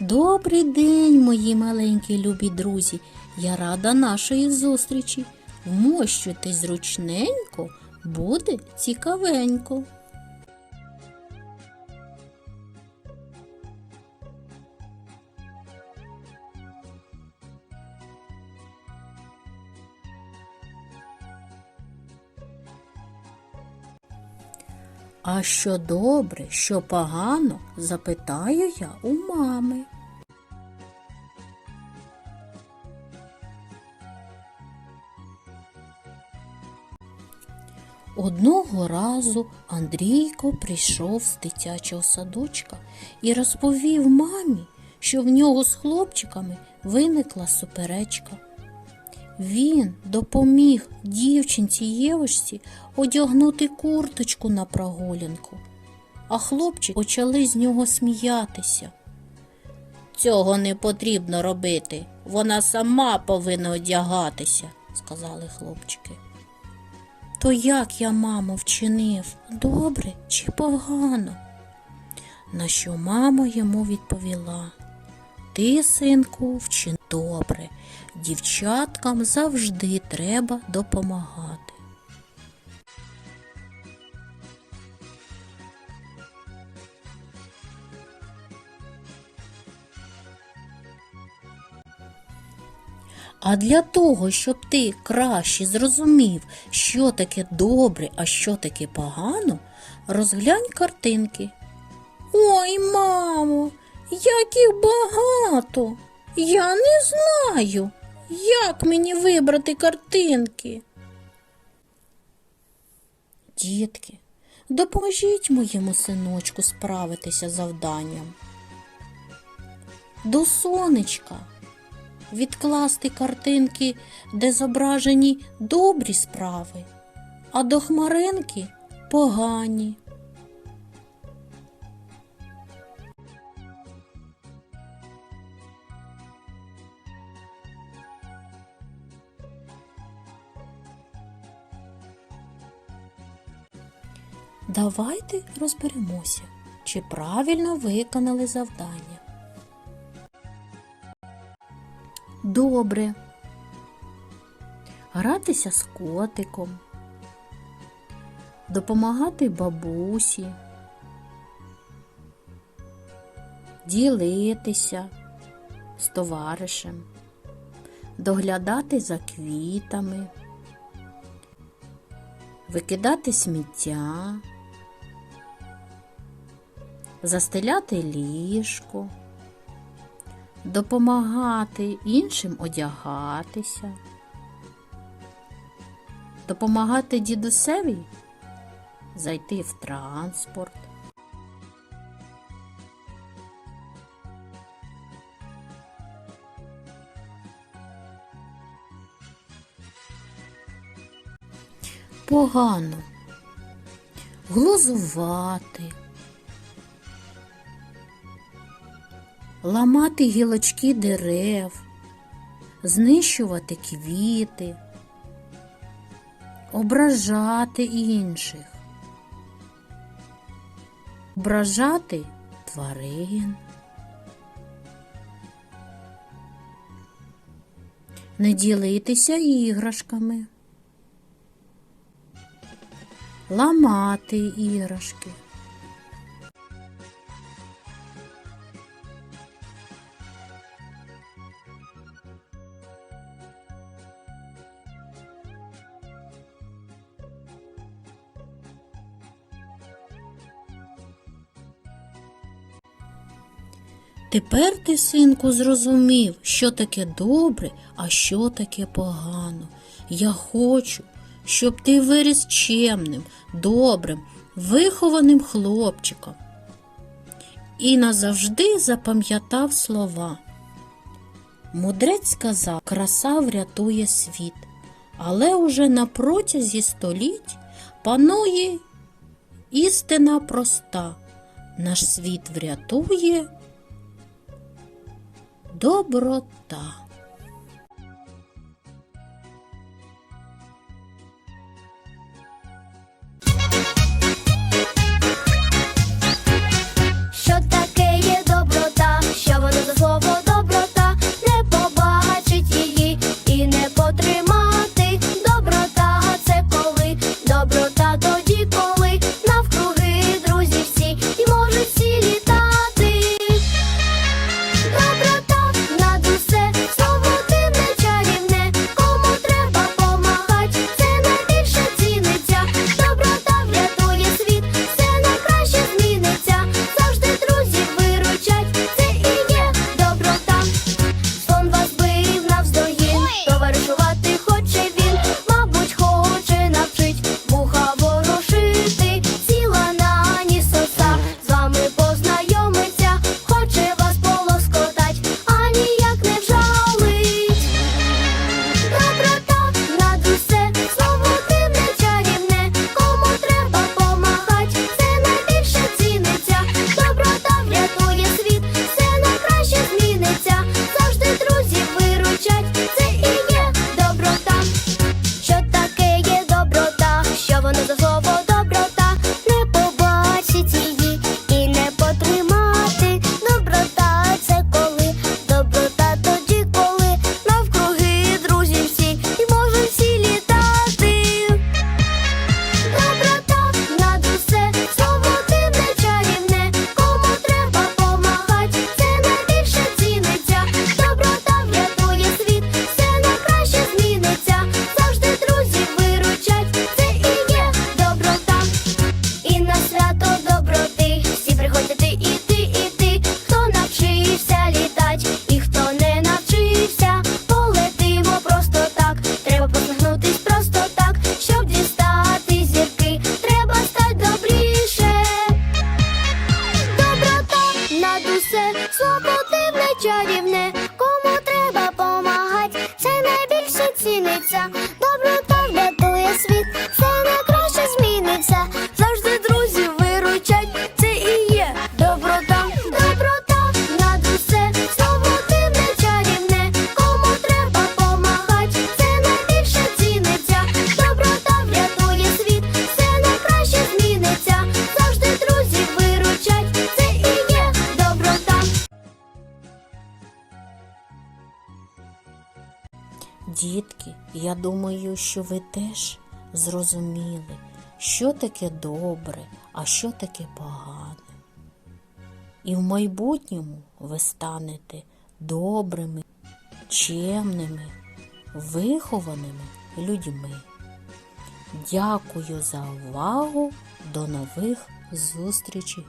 Добрий день, мої маленькі любі друзі. Я рада нашої зустрічі. Вмощуйтесь зручненько, буде цікавенько. А що добре, що погано, запитаю я у мами. Одного разу Андрійко прийшов з дитячого садочка і розповів мамі, що в нього з хлопчиками виникла суперечка. Він допоміг дівчинці Євочці одягнути курточку на прогулянку, а хлопчик почали з нього сміятися. Цього не потрібно робити, вона сама повинна одягатися, сказали хлопчики. То як я, мамо, вчинив, добре чи погано? На що мама йому відповіла Ти, синку, вчин добре, дівчаткам завжди треба допомагати. А для того, щоб ти краще зрозумів, що таке добре, а що таке погано, розглянь картинки. Ой, мамо, як їх багато. Я не знаю, як мені вибрати картинки. Дітки, допоможіть моєму синочку справитися завданням. До сонечка відкласти картинки, де зображені добрі справи, а до хмаринки погані. Давайте розберемося, чи правильно виконали завдання. Добре. Гратися з котиком, допомагати бабусі, ділитися з товаришем, доглядати за квітами, викидати сміття, застеляти ліжко допомагати іншим одягатися, допомагати дідусеві зайти в транспорт. Погано, глузувати. Ламати гілочки дерев, знищувати квіти, ображати інших, ображати тварин, не ділитися іграшками, ламати іграшки. Тепер ти, синку, зрозумів, що таке добре, а що таке погано. Я хочу, щоб ти виріс чемним, добрим, вихованим хлопчиком. І назавжди запам'ятав слова. Мудрець сказав, краса врятує світ, але уже на протязі століть панує істина проста. Наш світ врятує доброта. Чарівне, Дітки, я думаю, що ви теж зрозуміли, що таке добре, а що таке погане. І в майбутньому ви станете добрими, чемними, вихованими людьми. Дякую за увагу. До нових зустрічей!